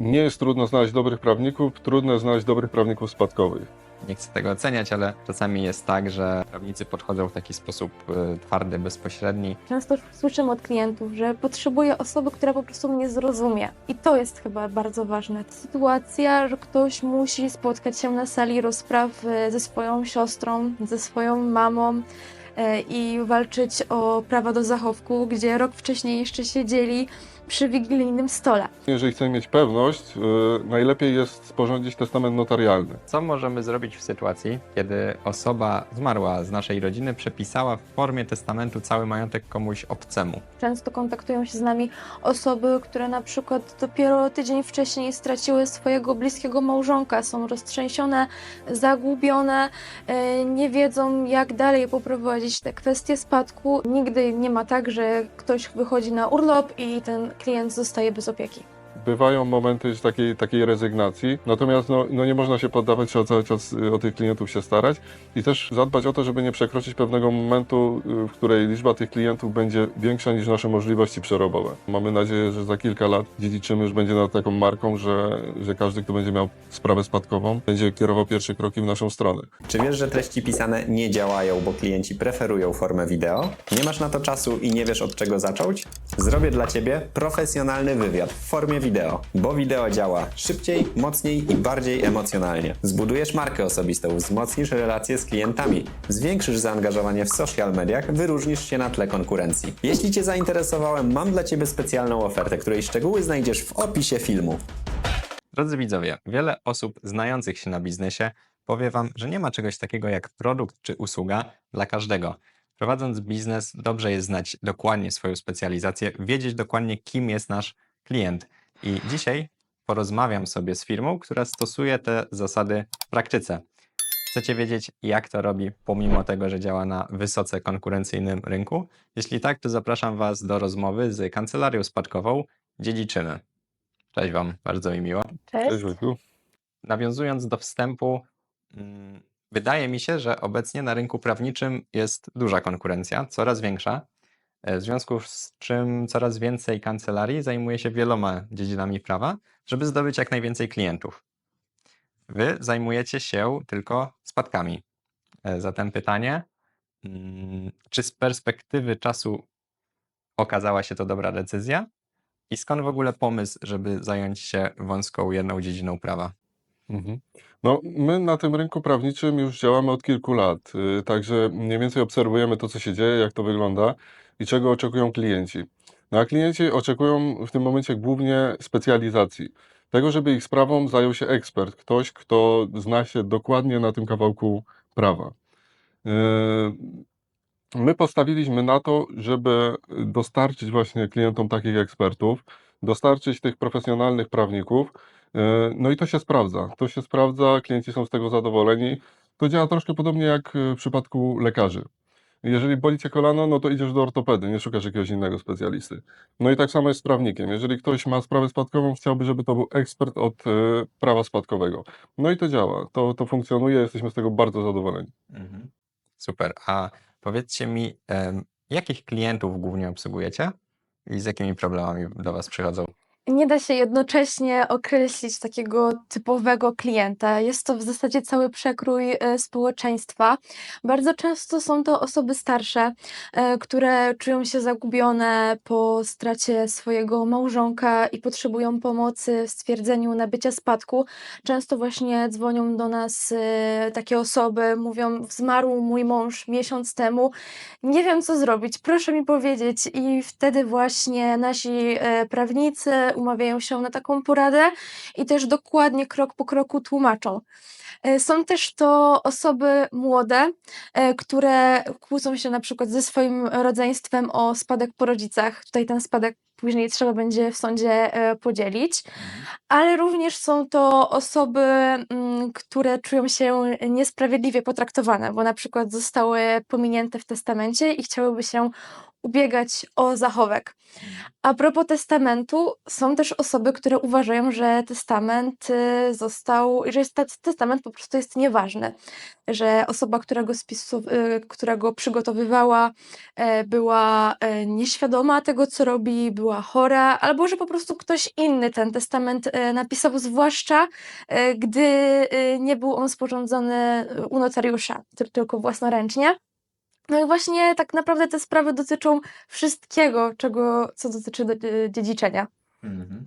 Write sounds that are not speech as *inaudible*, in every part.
Nie jest trudno znaleźć dobrych prawników, trudno jest znaleźć dobrych prawników spadkowych. Nie chcę tego oceniać, ale czasami jest tak, że prawnicy podchodzą w taki sposób y, twardy, bezpośredni. Często słyszymy od klientów, że potrzebuję osoby, która po prostu mnie zrozumie. I to jest chyba bardzo ważne. Sytuacja, że ktoś musi spotkać się na sali rozpraw e, ze swoją siostrą, ze swoją mamą e, i walczyć o prawa do zachowku, gdzie rok wcześniej jeszcze siedzieli przy wigilijnym stole. Jeżeli chcemy mieć pewność, y, najlepiej jest sporządzić testament notarialny. Co możemy zrobić w sytuacji, kiedy osoba zmarła z naszej rodziny przepisała w formie testamentu cały majątek komuś obcemu? Często kontaktują się z nami osoby, które na przykład dopiero tydzień wcześniej straciły swojego bliskiego małżonka, są roztrzęsione, zagubione, e, nie wiedzą jak dalej poprowadzić te kwestie spadku. Nigdy nie ma tak, że ktoś wychodzi na urlop i ten klient zostaje bez opieki. Bywają momenty takiej, takiej rezygnacji, natomiast no, no nie można się poddawać, trzeba cały czas o tych klientów się starać i też zadbać o to, żeby nie przekroczyć pewnego momentu, y, w której liczba tych klientów będzie większa niż nasze możliwości przerobowe. Mamy nadzieję, że za kilka lat dziedziczymy już będzie nad taką marką, że, że każdy, kto będzie miał sprawę spadkową, będzie kierował pierwsze kroki w naszą stronę. Czy wiesz, że treści pisane nie działają, bo klienci preferują formę wideo? Nie masz na to czasu i nie wiesz od czego zacząć? Zrobię dla Ciebie profesjonalny wywiad w formie wideo, bo wideo działa szybciej, mocniej i bardziej emocjonalnie. Zbudujesz markę osobistą, wzmocnisz relacje z klientami, zwiększysz zaangażowanie w social mediach, wyróżnisz się na tle konkurencji. Jeśli Cię zainteresowałem, mam dla Ciebie specjalną ofertę, której szczegóły znajdziesz w opisie filmu. Drodzy widzowie, wiele osób znających się na biznesie powie Wam, że nie ma czegoś takiego jak produkt czy usługa dla każdego. Prowadząc biznes, dobrze jest znać dokładnie swoją specjalizację, wiedzieć dokładnie, kim jest nasz klient. I dzisiaj porozmawiam sobie z firmą, która stosuje te zasady w praktyce. Chcecie wiedzieć, jak to robi, pomimo tego, że działa na wysoce konkurencyjnym rynku? Jeśli tak, to zapraszam Was do rozmowy z kancelarią spadkową Dziedziczyny. Cześć Wam, bardzo mi miło. Cześć. Nawiązując do wstępu, mm, wydaje mi się, że obecnie na rynku prawniczym jest duża konkurencja, coraz większa, e, w związku z czym coraz więcej kancelarii zajmuje się wieloma dziedzinami prawa, żeby zdobyć jak najwięcej klientów. Wy zajmujecie się tylko spadkami. E, Zatem pytanie, mm, czy z perspektywy czasu okazała się to dobra decyzja? I skąd w ogóle pomysł, żeby zająć się wąską jedną dziedziną prawa? Mhm. No, my na tym rynku prawniczym już działamy od kilku lat, y, także mniej więcej obserwujemy to, co się dzieje, jak to wygląda i czego oczekują klienci. No a klienci oczekują w tym momencie głównie specjalizacji. Tego, żeby ich sprawą zajął się ekspert, ktoś, kto zna się dokładnie na tym kawałku prawa. Y, My postawiliśmy na to, żeby dostarczyć właśnie klientom takich ekspertów, dostarczyć tych profesjonalnych prawników. Yy, No i to się sprawdza. To się sprawdza, klienci są z tego zadowoleni. To działa troszkę podobnie jak w przypadku lekarzy. Jeżeli boli cię kolano, no to idziesz do ortopedy, nie szukasz jakiegoś innego specjalisty. No i tak samo jest z prawnikiem. Jeżeli ktoś ma sprawę spadkową, chciałby, żeby to był ekspert od e, prawa spadkowego. No i to działa, to, to funkcjonuje, jesteśmy z tego bardzo zadowoleni. Mhm. Super. A powiedzcie mi, jakich klientów głównie obsługujecie i z jakimi problemami do Was przychodzą? Nie da się jednocześnie określić takiego typowego klienta. Jest to w zasadzie cały przekrój e, społeczeństwa. Bardzo często są to osoby starsze, e, które czują się zagubione po stracie swojego małżonka i potrzebują pomocy w stwierdzeniu nabycia spadku. Często właśnie dzwonią do nas e, takie osoby, mówią: Zmarł mój mąż miesiąc temu, nie wiem co zrobić, proszę mi powiedzieć. I wtedy właśnie nasi prawnicy umawiają się na taką poradę i też dokładnie krok po kroku tłumaczą. E, Są też to osoby młode, e, które kłócą się na przykład ze swoim rodzeństwem o spadek po rodzicach. Tutaj ten spadek później trzeba będzie w sądzie e, podzielić, ale również są to osoby, mm, które czują się niesprawiedliwie potraktowane, bo na przykład zostały pominięte w testamencie i chciałyby się ubiegać o zachowek. A propos testamentu, są też osoby, które uważają, że testament y, został, że jest, tes- testament po prostu jest nieważny, że osoba, która go, spisu, y, która go przygotowywała, e, była e, nieświadoma tego, co robi, była chora, albo że po prostu ktoś inny ten testament e, napisał, zwłaszcza gdy e, nie był on sporządzony u notariusza, ty- tylko własnoręcznie. No i właśnie tak naprawdę te sprawy dotyczą wszystkiego, czego, co dotyczy do, e, dziedziczenia. Mhm.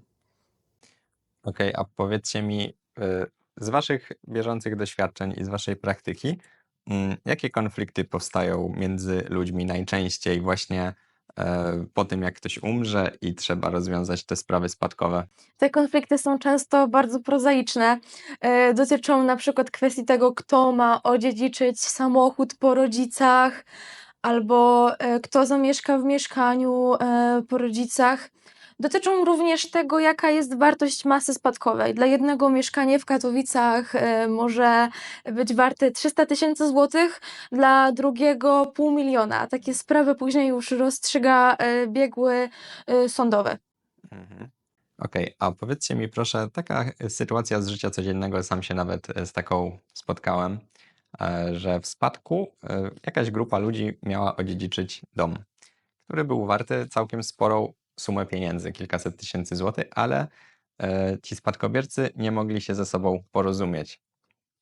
Okej, a powiedzcie mi, y, z waszych bieżących doświadczeń i z waszej praktyki, mm, jakie konflikty powstają między ludźmi najczęściej właśnie e, po tym, jak ktoś umrze i trzeba rozwiązać te sprawy spadkowe? Te konflikty są często bardzo prozaiczne. E, dotyczą na przykład kwestii tego, kto ma odziedziczyć samochód po rodzicach, albo e, kto zamieszka w mieszkaniu e, po rodzicach. Dotyczą również tego, jaka jest wartość masy spadkowej. Dla jednego mieszkanie w Katowicach e, może być warte 300 tysięcy złotych, dla drugiego pół miliona. Takie sprawy później już rozstrzyga e, biegły e, sądowy. Mhm. Okej, a powiedzcie mi proszę, taka sytuacja z życia codziennego, sam się nawet z taką spotkałem, że w spadku jakaś grupa ludzi miała odziedziczyć dom, który był warty całkiem sporą sumę pieniędzy, kilkaset tysięcy złotych, ale e, ci spadkobiercy nie mogli się ze sobą porozumieć.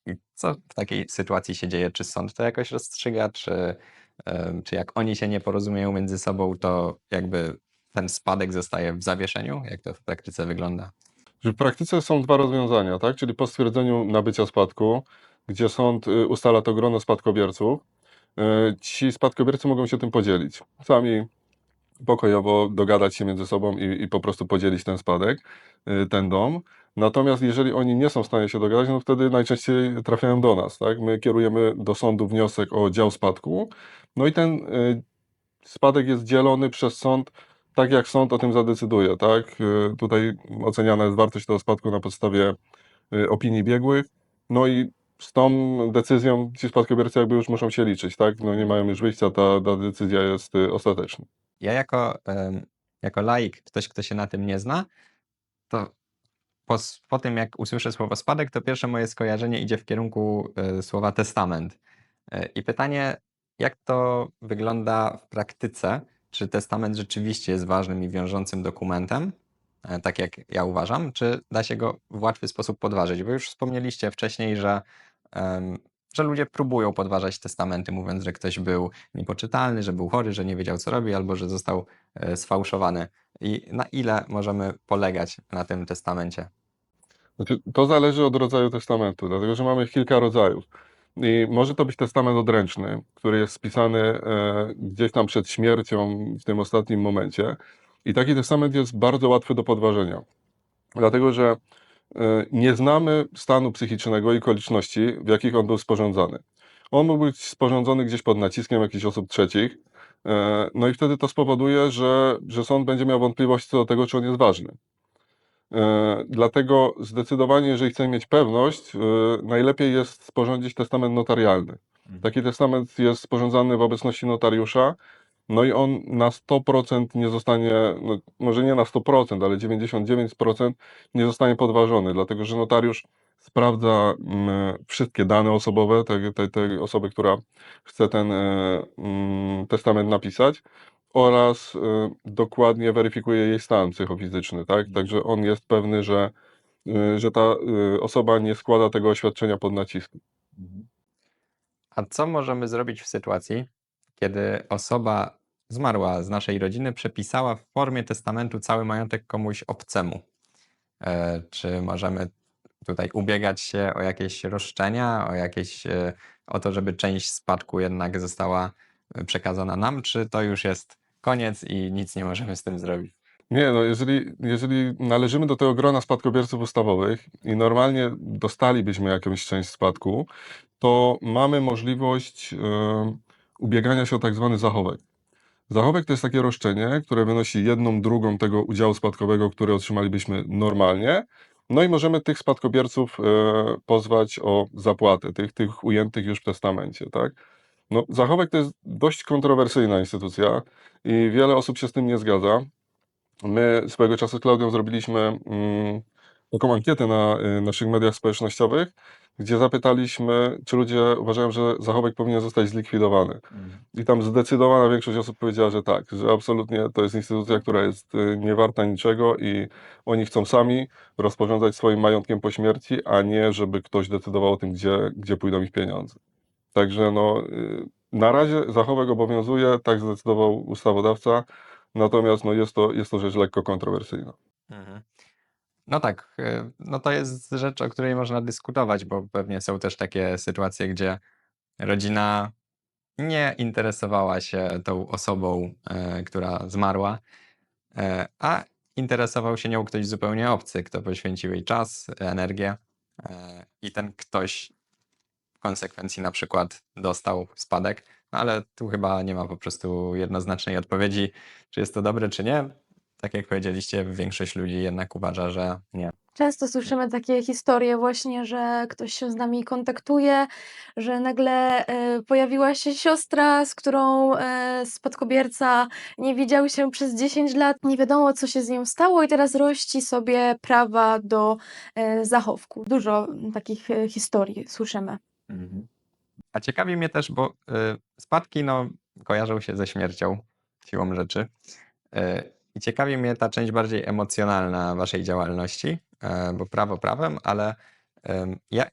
I co w takiej sytuacji się dzieje? Czy sąd to jakoś rozstrzyga, czy, em, czy jak oni się nie porozumieją między sobą, to jakby ten spadek zostaje w zawieszeniu? Jak to w praktyce wygląda? W praktyce są dwa rozwiązania, tak? Czyli po stwierdzeniu nabycia spadku, gdzie sąd y, ustala to grono spadkobierców, y, ci spadkobiercy mogą się tym podzielić. Sami pokojowo dogadać się między sobą i, i po prostu podzielić ten spadek, y, ten dom. Natomiast jeżeli oni nie są w stanie się dogadać, no wtedy najczęściej trafiają do nas, tak? My kierujemy do sądu wniosek o dział spadku, no i ten y, spadek jest dzielony przez sąd tak, jak sąd o tym zadecyduje, tak? Y, Tutaj oceniana jest wartość tego spadku na podstawie opinii biegłych, no i z tą decyzją ci spadkobiercy jakby już muszą się liczyć, tak? No nie mają już wyjścia, ta, ta decyzja jest ostateczna. Ja jako, jako laik, ktoś, kto się na tym nie zna, to po, po tym, jak usłyszę słowo spadek, to pierwsze moje skojarzenie idzie w kierunku e, słowa testament. E, I pytanie, jak to wygląda w praktyce? Czy testament rzeczywiście jest ważnym i wiążącym dokumentem, e, tak jak ja uważam, czy da się go w łatwy sposób podważyć? Bo już wspomnieliście wcześniej, że, że ludzie próbują podważać testamenty, mówiąc, że ktoś był niepoczytalny, że był chory, że nie wiedział co robi, albo że został e, sfałszowany. I na ile możemy polegać na tym testamencie? Znaczy, to zależy od rodzaju testamentu, dlatego że mamy kilka rodzajów. I może to być testament odręczny, który jest spisany e, gdzieś tam przed śmiercią w tym ostatnim momencie. I taki testament jest bardzo łatwy do podważenia, dlatego że nie znamy stanu psychicznego i okoliczności, w jakich on był sporządzany. On mógł być sporządzony gdzieś pod naciskiem jakichś osób trzecich, e, no i wtedy to spowoduje, że, że sąd będzie miał wątpliwości co do tego, czy on jest ważny. E, Dlatego zdecydowanie, jeżeli chcemy mieć pewność, e, najlepiej jest sporządzić testament notarialny. Taki testament jest sporządzany w obecności notariusza, no i on na 100% nie zostanie, no, może nie na 100%, ale 99% nie zostanie podważony, dlatego że notariusz sprawdza mm, wszystkie dane osobowe tej, tej, tej osoby, która chce ten e, mm, testament napisać oraz y, dokładnie weryfikuje jej stan psychofizyczny, tak? Także on jest pewny, że, y, że ta osoba nie składa tego oświadczenia pod naciskiem. A co możemy zrobić w sytuacji, kiedy osoba zmarła z naszej rodziny przepisała w formie testamentu cały majątek komuś obcemu? E, Czy możemy tutaj ubiegać się o jakieś roszczenia, o jakieś, e, o to, żeby część spadku jednak została e, przekazana nam, czy to już jest koniec i nic nie możemy z tym zrobić? Nie, no jeżeli, jeżeli należymy do tego grona spadkobierców ustawowych i normalnie dostalibyśmy jakąś część spadku, to mamy możliwość y, ubiegania się o tak zwany zachowek. Zachowek to jest takie roszczenie, które wynosi jedną drugą tego udziału spadkowego, który otrzymalibyśmy normalnie. No i możemy tych spadkobierców e, pozwać o zapłatę, tych, tych ujętych już w testamencie, tak? No, Zachowek to jest dość kontrowersyjna instytucja i wiele osób się z tym nie zgadza. My swego czasu z Klaudią zrobiliśmy mm, taką ankietę na y, naszych mediach społecznościowych, gdzie zapytaliśmy, czy ludzie uważają, że Zachowek powinien zostać zlikwidowany. I tam zdecydowana większość osób powiedziała, że tak, że absolutnie to jest instytucja, która jest y, niewarta niczego i oni chcą sami rozporządzać swoim majątkiem po śmierci, a nie żeby ktoś decydował o tym, gdzie, gdzie pójdą ich pieniądze. Także no, y, na razie zachowek obowiązuje, tak zdecydował ustawodawca, natomiast no, jest, to, jest to rzecz lekko kontrowersyjna. Mhm. No tak, y, no to jest rzecz, o której można dyskutować, bo pewnie są też takie sytuacje, gdzie rodzina nie interesowała się tą osobą, e, która zmarła, e, a interesował się nią ktoś zupełnie obcy, kto poświęcił jej czas, energię e, i ten ktoś w konsekwencji na przykład dostał spadek, no ale tu chyba nie ma po prostu jednoznacznej odpowiedzi, czy jest to dobre, czy nie. Tak jak powiedzieliście, większość ludzi jednak uważa, że nie. Często słyszymy takie historie właśnie, że ktoś się z nami kontaktuje, że nagle e, pojawiła się siostra, z którą e, spadkobierca nie widział się przez 10 lat, nie wiadomo co się z nią stało i teraz rości sobie prawa do e, zachowku. Dużo takich e, historii słyszymy. A ciekawi mnie też, bo y, spadki no, kojarzą się ze śmiercią, siłą rzeczy. Y, I ciekawi mnie ta część bardziej emocjonalna waszej działalności, e, bo prawo prawem, ale jak,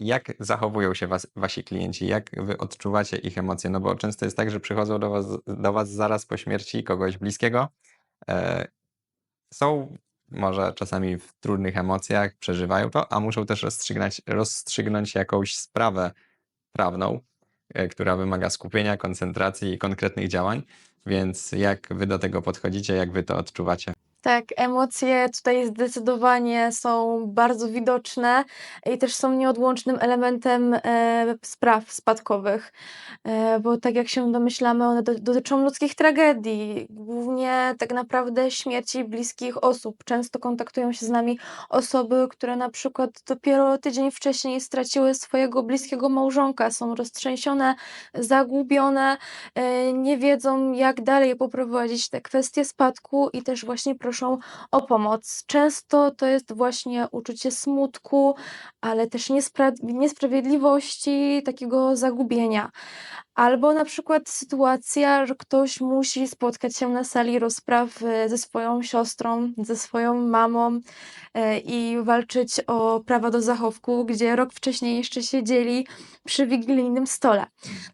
jak zachowują się was, wasi klienci? Jak wy odczuwacie ich emocje? No bo często jest tak, że przychodzą do was, do was zaraz po śmierci kogoś bliskiego. e, Są może czasami w trudnych emocjach, przeżywają to, a muszą też rozstrzygnąć, rozstrzygnąć jakąś sprawę prawną, e, która wymaga skupienia, koncentracji i konkretnych działań. Więc jak wy do tego podchodzicie, jak wy to odczuwacie? Tak, emocje tutaj zdecydowanie są bardzo widoczne i też są nieodłącznym elementem e, spraw spadkowych, e, bo tak jak się domyślamy, one do, dotyczą ludzkich tragedii, głównie tak naprawdę śmierci bliskich osób. Często kontaktują się z nami osoby, które na przykład dopiero tydzień wcześniej straciły swojego bliskiego małżonka, są roztrzęsione, zagubione, e, nie wiedzą jak dalej poprowadzić te kwestie spadku i też właśnie proszą o pomoc. Często to jest właśnie uczucie smutku, ale też niespra- niesprawiedliwości, takiego zagubienia. Albo na przykład sytuacja, że ktoś musi spotkać się na sali rozpraw e, ze swoją siostrą, ze swoją mamą e, i walczyć o prawa do zachowku, gdzie rok wcześniej jeszcze siedzieli przy wigilijnym stole.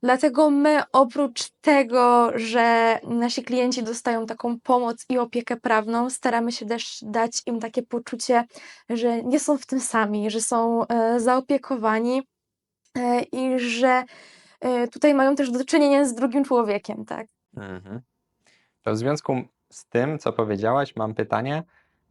Dlatego my oprócz tego, że nasi klienci dostają taką pomoc i opiekę prawną, staramy się też dać im takie poczucie, że nie są w tym sami, że są e, zaopiekowani e, i że e, tutaj mają też do czynienia z drugim człowiekiem, tak? Mhm. To w związku z tym, co powiedziałaś, mam pytanie,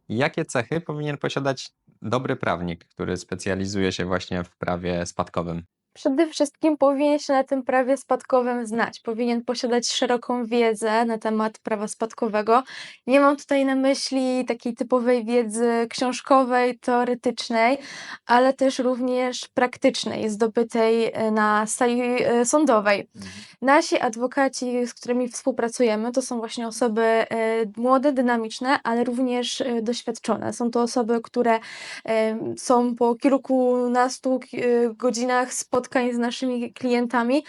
jakie cechy powinien posiadać dobry prawnik, który specjalizuje się właśnie w prawie spadkowym? Przede wszystkim powinien się na tym prawie spadkowym znać, powinien posiadać szeroką wiedzę na temat prawa spadkowego. Nie mam tutaj na myśli takiej typowej wiedzy książkowej, teoretycznej, ale też również praktycznej, zdobytej e, na sali e, sądowej. Nasi adwokaci, z którymi współpracujemy, to są właśnie osoby e, młode, dynamiczne, ale również doświadczone. Są to osoby, które są po kilkunastu ki- godzinach spotkań z naszymi klientami,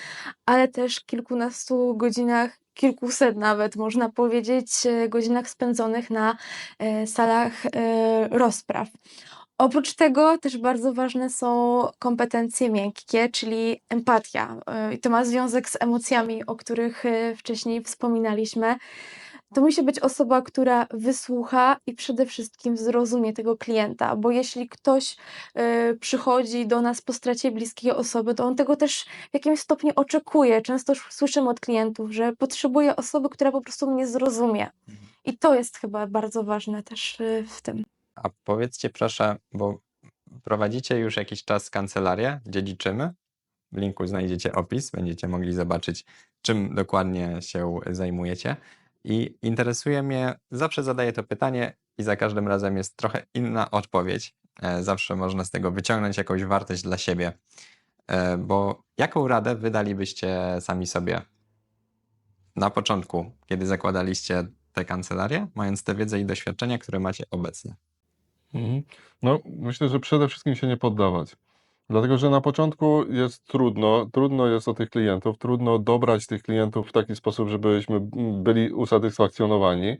ale też kilkunastu godzinach, kilkuset nawet można powiedzieć, e, godzinach spędzonych na e, salach e, rozpraw. Oprócz tego też bardzo ważne są kompetencje miękkie, czyli empatia. I to ma związek z emocjami, o których wcześniej wspominaliśmy. To musi być osoba, która wysłucha i przede wszystkim zrozumie tego klienta, bo jeśli ktoś e, przychodzi do nas po stracie bliskiej osoby, to on tego też w jakimś stopniu oczekuje. Często słyszymy od klientów, że potrzebuje osoby, która po prostu mnie zrozumie. I to jest chyba bardzo ważne też e, w tym. A powiedzcie proszę, bo prowadzicie już jakiś czas kancelarię, dziedziczymy. W linku znajdziecie opis, będziecie mogli zobaczyć, czym dokładnie się zajmujecie. I interesuje mnie, zawsze zadaję to pytanie i za każdym razem jest trochę inna odpowiedź. E, Zawsze można z tego wyciągnąć jakąś wartość dla siebie. E, Bo jaką radę wydalibyście sami sobie na początku, kiedy zakładaliście tę kancelarię, mając tę wiedzę i doświadczenia, które macie obecnie? Mhm. No, myślę, że przede wszystkim się nie poddawać. Dlatego, że na początku jest trudno, trudno jest o tych klientów, trudno dobrać tych klientów w taki sposób, żebyśmy byli usatysfakcjonowani. E,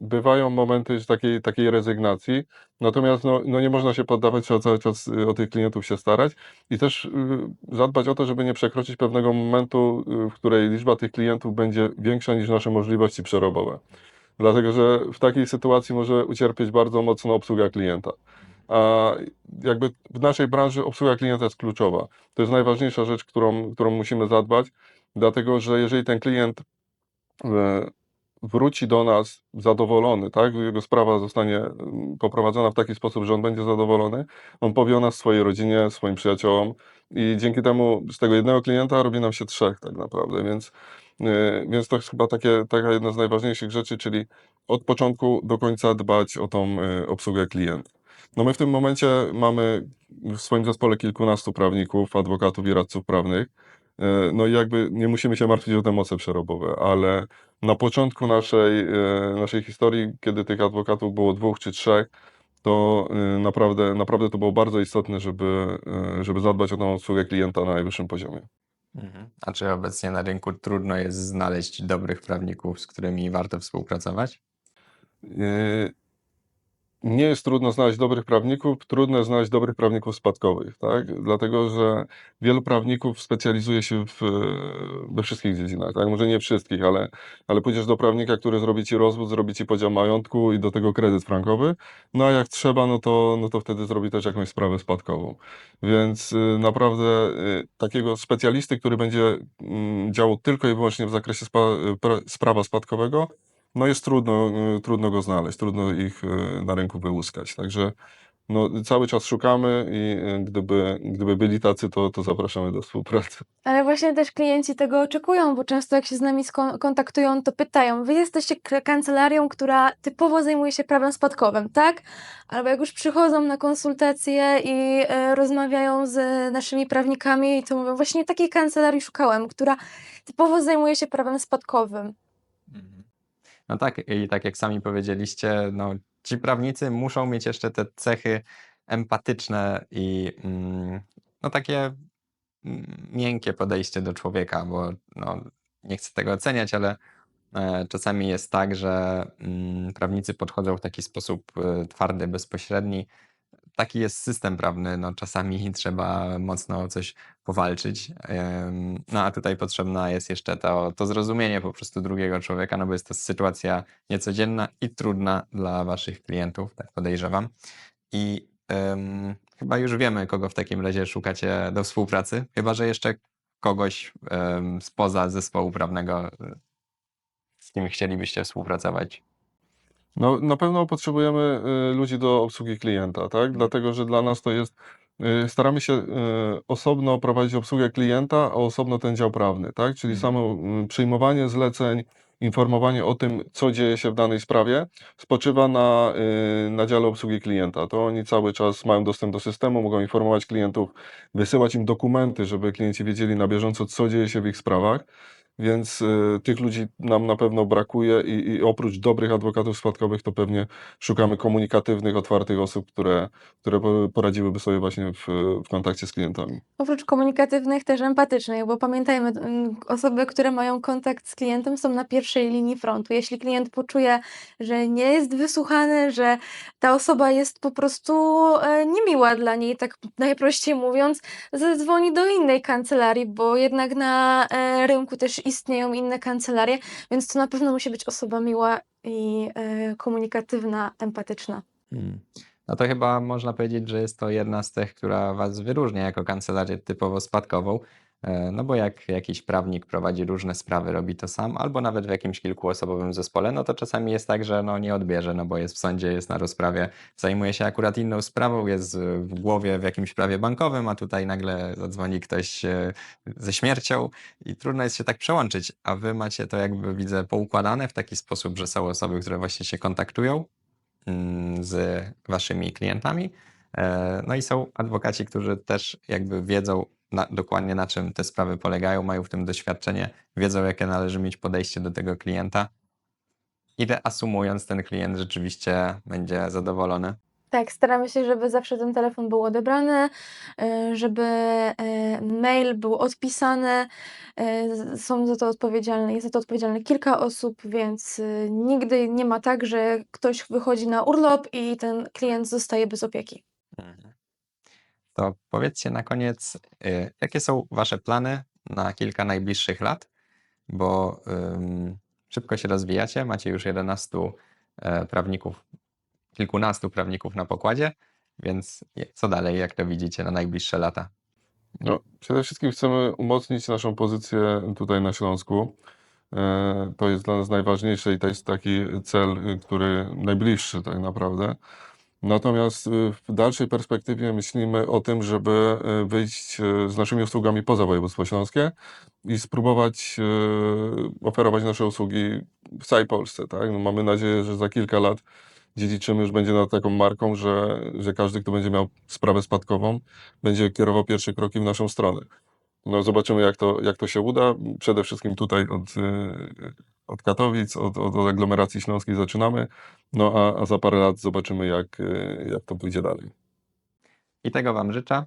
Bywają momenty takiej, takiej rezygnacji, natomiast no, no nie można się poddawać, trzeba cały czas y, o tych klientów się starać i też y, zadbać o to, żeby nie przekroczyć pewnego momentu, y, w której liczba tych klientów będzie większa niż nasze możliwości przerobowe. Dlatego, że w takiej sytuacji może ucierpieć bardzo mocno obsługa klienta. A jakby w naszej branży obsługa klienta jest kluczowa. To jest najważniejsza rzecz, którą, którą musimy zadbać, dlatego że jeżeli ten klient e, wróci do nas zadowolony, tak, jego sprawa zostanie mm, poprowadzona w taki sposób, że on będzie zadowolony, on powie o nas swojej rodzinie, swoim przyjaciołom i dzięki temu z tego jednego klienta robi nam się trzech tak naprawdę, więc, e, więc to jest chyba takie, taka jedna z najważniejszych rzeczy, czyli od początku do końca dbać o tą e, obsługę klienta. No my w tym momencie mamy w swoim zespole kilkunastu prawników, adwokatów i radców prawnych. E, No i jakby nie musimy się martwić o te moce przerobowe, ale na początku naszej, e, naszej historii, kiedy tych adwokatów było dwóch czy trzech, to e, naprawdę, naprawdę to było bardzo istotne, żeby, żeby zadbać o tą obsługę klienta na najwyższym poziomie. Mhm. A czy obecnie na rynku trudno jest znaleźć dobrych prawników, z którymi warto współpracować? Nie jest trudno znaleźć dobrych prawników, trudno znaleźć dobrych prawników spadkowych, tak? Dlatego, że wielu prawników specjalizuje się w, we wszystkich dziedzinach, tak? Może nie wszystkich, ale, ale pójdziesz do prawnika, który zrobi ci rozwód, zrobi ci podział majątku i do tego kredyt frankowy, no a jak trzeba, no to, no to wtedy zrobi też jakąś sprawę spadkową. Więc y, naprawdę y, takiego specjalisty, który będzie mm, działał tylko i wyłącznie w zakresie spa, y, pra- sprawa spadkowego, no jest trudno, y, trudno go znaleźć, trudno ich y, na rynku wyłuskać. Także no, cały czas szukamy i y, gdyby, gdyby byli tacy, to, to zapraszamy do współpracy. Ale właśnie też klienci tego oczekują, bo często jak się z nami kontaktują, to pytają, wy jesteście kancelarią, która typowo zajmuje się prawem spadkowym, tak? Albo jak już przychodzą na konsultacje i rozmawiają z naszymi prawnikami, to mówią, właśnie takiej kancelarii szukałem, która typowo zajmuje się prawem spadkowym. No tak, i tak jak sami powiedzieliście, no, ci prawnicy muszą mieć jeszcze te cechy empatyczne i mm, no, takie mm, miękkie podejście do człowieka, bo no, nie chcę tego oceniać, ale e, czasami jest tak, że mm, prawnicy podchodzą w taki sposób e, twardy, bezpośredni. Taki jest system prawny, no czasami *laughs* trzeba mocno o coś powalczyć. No a tutaj potrzebna jest jeszcze to, to zrozumienie po prostu drugiego człowieka, no bo jest to sytuacja niecodzienna i trudna dla waszych klientów, tak podejrzewam. I em, chyba już wiemy, kogo w takim razie szukacie do współpracy, chyba że jeszcze kogoś em, spoza zespołu prawnego, z kim chcielibyście współpracować. No, na pewno potrzebujemy y, ludzi do obsługi klienta, tak? Dlatego, że dla nas to jest, staramy się y, osobno prowadzić obsługę klienta, a osobno ten dział prawny, tak? Czyli Mhm. samo y, przyjmowanie zleceń, informowanie o tym, co dzieje się w danej sprawie, spoczywa na, y, na dziale obsługi klienta. To oni cały czas mają dostęp do systemu, mogą informować klientów, wysyłać im dokumenty, żeby klienci wiedzieli na bieżąco, co dzieje się w ich sprawach. Więc y, tych ludzi nam na pewno brakuje i, i oprócz dobrych adwokatów spadkowych, to pewnie szukamy komunikatywnych, otwartych osób, które, które po- poradziłyby sobie właśnie w, w kontakcie z klientami. Oprócz komunikatywnych też empatycznych, bo pamiętajmy, osoby, które mają kontakt z klientem są na pierwszej linii frontu. Jeśli klient poczuje, że nie jest wysłuchany, że ta osoba jest po prostu e, niemiła dla niej, tak najprościej mówiąc, zadzwoni do innej kancelarii, bo jednak na e, rynku też istnieją inne kancelarie, więc to na pewno musi być osoba miła i e, komunikatywna, empatyczna. Mm. No to chyba można powiedzieć, że jest to jedna z tych, która Was wyróżnia jako kancelarię typowo spadkową. E, No bo jak jakiś prawnik prowadzi różne sprawy, robi to sam, albo nawet w jakimś kilkuosobowym zespole, no to czasami jest tak, że no nie odbierze, no bo jest w sądzie, jest na rozprawie, zajmuje się akurat inną sprawą, jest w głowie w jakimś prawie bankowym, a tutaj nagle zadzwoni ktoś e, ze śmiercią i trudno jest się tak przełączyć. A Wy macie to jakby widzę poukładane w taki sposób, że są osoby, które właśnie się kontaktują mm, z waszymi klientami, E, No i są adwokaci, którzy też jakby wiedzą na, dokładnie na czym te sprawy polegają, mają w tym doświadczenie, wiedzą jakie należy mieć podejście do tego klienta. I reasumując, ten klient rzeczywiście będzie zadowolony. Tak, staramy się, żeby zawsze ten telefon był odebrany, e, żeby e, mail był odpisany. E, Są za to odpowiedzialne, jest za to odpowiedzialne kilka osób, więc nigdy nie ma tak, że ktoś wychodzi na urlop i ten klient zostaje bez opieki. Mhm. To powiedzcie na koniec, y, jakie są Wasze plany na kilka najbliższych lat, bo szybko się rozwijacie, macie już 11 e, prawników, kilkunastu prawników na pokładzie, więc co dalej, jak to widzicie na najbliższe lata? No, przede wszystkim chcemy umocnić naszą pozycję tutaj na Śląsku. E, To jest dla nas najważniejsze i to jest taki cel, y, który najbliższy tak naprawdę. Natomiast y, w dalszej perspektywie myślimy o tym, żeby y, wyjść y, z naszymi usługami poza województwo śląskie i spróbować oferować nasze usługi w całej Polsce. Tak? No mamy nadzieję, że za kilka lat dziedziczymy już będzie nad taką marką, że, że każdy, kto będzie miał sprawę spadkową, będzie kierował pierwsze kroki w naszą stronę. No zobaczymy, jak to, jak to się uda. Przede wszystkim tutaj od, od Katowic, od, od, od aglomeracji śląskiej zaczynamy, no a, a za parę lat zobaczymy, jak, jak to pójdzie dalej. I tego Wam życzę.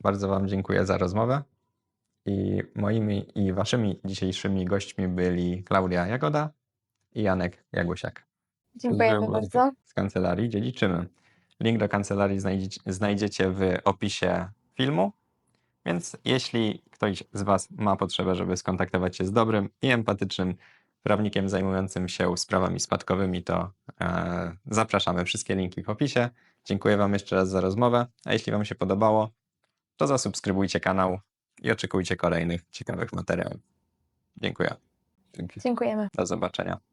Bardzo Wam dziękuję za rozmowę. I moimi i Waszymi dzisiejszymi gośćmi byli Klaudia Jagoda i Janek Jagusiak. Dziękujemy Dziękuję bardzo. z kancelarii Dziedziczymy. Link do kancelarii znajdziecie, znajdziecie w opisie filmu, więc jeśli ktoś z Was ma potrzebę, żeby skontaktować się z dobrym i empatycznym prawnikiem zajmującym się sprawami spadkowymi, to e, zapraszamy. Wszystkie linki w opisie. Dziękuję Wam jeszcze raz za rozmowę, a jeśli Wam się podobało, to zasubskrybujcie kanał i oczekujcie kolejnych ciekawych materiałów. Dziękuję. Dzięki. Dziękujemy. Do zobaczenia.